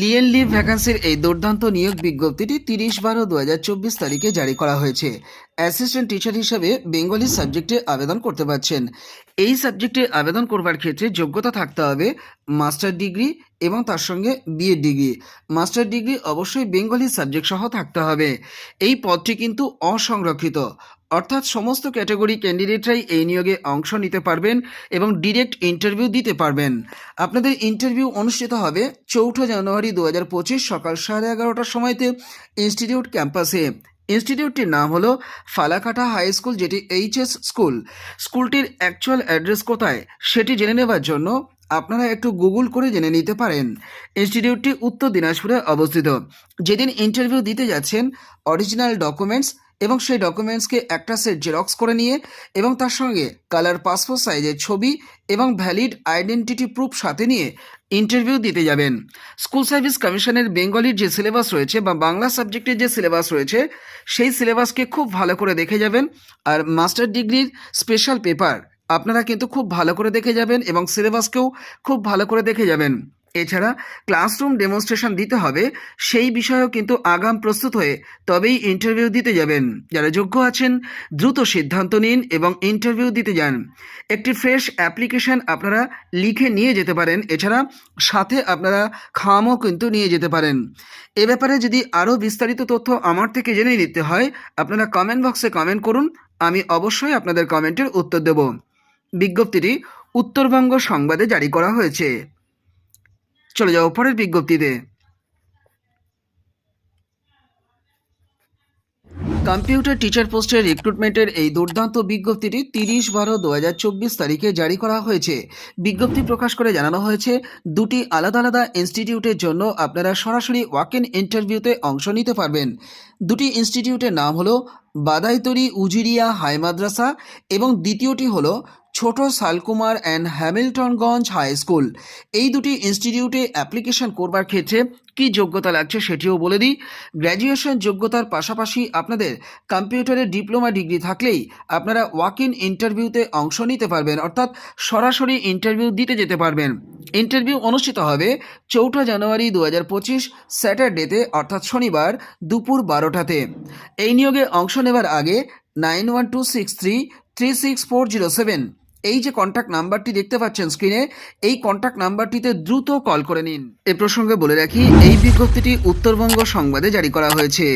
Leyen leave ভ্যাকান্সির এই দুর্দান্ত নিয়োগ বিজ্ঞপ্তিটি তিরিশ বারো দু তারিখে জারি করা হয়েছে। অ্যাসিস্ট্যান্ট টিচার হিসাবে বেঙ্গলি সাবজেক্টে আবেদন করতে পারছেন। এই সাবজেক্টে আবেদন করবার ক্ষেত্রে যোগ্যতা থাকতে হবে মাস্টার ডিগ্রি এবং তার সঙ্গে B Ed degree. Master degree অবশ্যই বেঙ্গলি সাবজেক্ট সহ থাকতে হবে। এই পদটি কিন্তু অসংরক্ষিত। অর্থাৎ সমস্ত ক্যাটাগরি ক্যান্ডিডেটরাই এই নিয়োগে অংশ নিতে পারবেন এবং ডিরেক্ট ইন্টারভিউ দিতে পারবেন। আপনাদের ইন্টারভিউ অনুষ্ঠিত হবে চৌঠা জানুয়ারি দু হাজার পঁচিশ সকাল সাড়ে এগারোটার সময়তে ইনস্টিটিউট ক্যাম্পাসে। ইনস্টিটিউটটির নাম হলো ফালাকাটা হাই স্কুল, যেটি এইচএস স্কুল। স্কুলটির অ্যাকচুয়াল অ্যাড্রেস কোথায় সেটি জেনে নেবার জন্য আপনারা একটু গুগল করে জেনে নিতে পারেন। ইনস্টিটিউটটি উত্তর দিনাজপুরে অবস্থিত। যেদিন ইন্টারভিউ দিতে যাচ্ছেন অরিজিনাল ডকুমেন্টস এবং সেই ডকুমেন্টসকে একটা সেট জেরক্স করে নিয়ে এবং তার সঙ্গে কালার পাসপোর্ট সাইজের ছবি এবং ভ্যালিড আইডেন্টিটি প্রুফ সাথে নিয়ে ইন্টারভিউ দিতে যাবেন। স্কুল সার্ভিস কমিশনের বেঙ্গলির যে সিলেবাস রয়েছে বা বাংলা সাবজেক্টের যে সিলেবাস রয়েছে, সেই সিলেবাসকে খুব ভালো করে দেখে যাবেন। আর মাস্টার ডিগ্রির স্পেশাল পেপার আপনারা কিন্তু খুব ভালো করে দেখে যাবেন এবং সিলেবাসকেও খুব ভালো করে দেখে যাবেন। এছাড়া ক্লাসরুম ডেমনস্ট্রেশন দিতে হবে, সেই বিষয়েও কিন্তু আগাম প্রস্তুত হয়ে তবেই ইন্টারভিউ দিতে যাবেন। যারা যোগ্য আছেন, দ্রুত সিদ্ধান্ত নিন এবং ইন্টারভিউ দিতে যান। একটি ফ্রেশ অ্যাপ্লিকেশন আপনারা লিখে নিয়ে যেতে পারেন, এছাড়া সাথে আপনারা খামও কিন্তু নিয়ে যেতে পারেন। এ ব্যাপারে যদি আরও বিস্তারিত তথ্য আমার থেকে জেনে নিতে হয়, আপনারা কমেন্ট বক্সে কমেন্ট করুন, আমি অবশ্যই আপনাদের কমেন্টের উত্তর দেব। বিজ্ঞপ্তিটি উত্তরবঙ্গ সংবাদে জারি করা হয়েছে। চলে যাও পরের বিজ্ঞপ্তিতে। কম্পিউটার টিচার পোস্টের রিক্রুটমেন্টের এই দুর্দান্ত বিজ্ঞপ্তিটি তিরিশ বারো দু হাজার চব্বিশ তারিখে জারি করা হয়েছে। বিজ্ঞপ্তি প্রকাশ করে জানানো হয়েছে, দুটি আলাদা আলাদা ইনস্টিটিউটের জন্য আপনারা সরাসরি ওয়াক ইন ইন্টারভিউতে অংশ নিতে পারবেন। দুটি ইনস্টিটিউটের নাম হলো বাদাইতরি, উজিরিয়া, হাই মাদ্রাসা এবং দ্বিতীয়টি হলো ছোট Salkumar and Hamiltonganj high school. এই দুটি ইনস্টিটিউটে অ্যাপ্লিকেশন করবার ক্ষেত্রে কী যোগ্যতা লাগছে সেটিও বলে দিই। গ্র্যাজুয়েশন যোগ্যতার পাশাপাশি আপনাদের কম্পিউটারের ডিপ্লোমা ডিগ্রি থাকলেই আপনারা ওয়াক ইন ইন্টারভিউতে অংশ নিতে পারবেন, অর্থাৎ সরাসরি ইন্টারভিউ দিতে যেতে পারবেন। ইন্টারভিউ অনুষ্ঠিত হবে চৌঠা জানুয়ারি দু হাজার পঁচিশ স্যাটারডেতে, অর্থাৎ শনিবার দুপুর বারোটাতে। এই নিয়োগে অংশ নেবার আগে nine one two six three three six four zero seven. এই যে কন্ট্যাক্ট নাম্বারটি দেখতে পাচ্ছেন স্ক্রিনে এই কন্ট্যাক্ট নাম্বারটিতে দ্রুত কল করে নিন। এ প্রসঙ্গে বলে রাখি, এই বিজ্ঞপ্তিটি উত্তরবঙ্গ সংবাদে জারি করা হয়েছে।